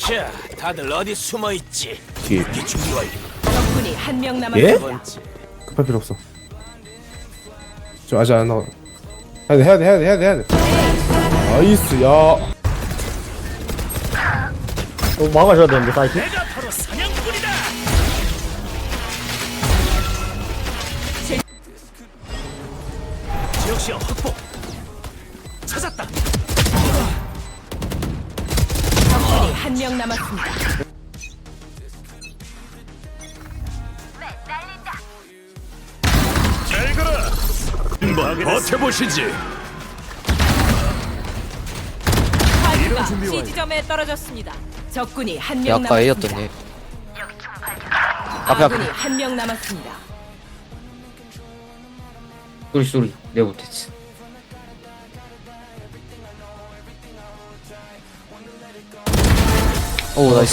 자, 다들 어디 숨어 있지? 뒤에 이 준비 완료. 적군이 한 명 예? 남았습니다. 번째. 급할 필요 없어 저 아직 안 나와 해야 돼 해야 돼 해야 돼 해야 돼 해야 돼 나이스 야 어, 막아줘야 되는데 사이트 내가 바로 사냥꾼이다. 지역시야 확보. 한 명 남았습니다. 잘 가라. 한번 버텨보시지. 파이크가 C 지점에 떨어졌습니다. 적군이 한명 아까 남았습니다. 앞에, 아군이 한명 남았습니다. 소리 소리 내가 못했지 오 나이스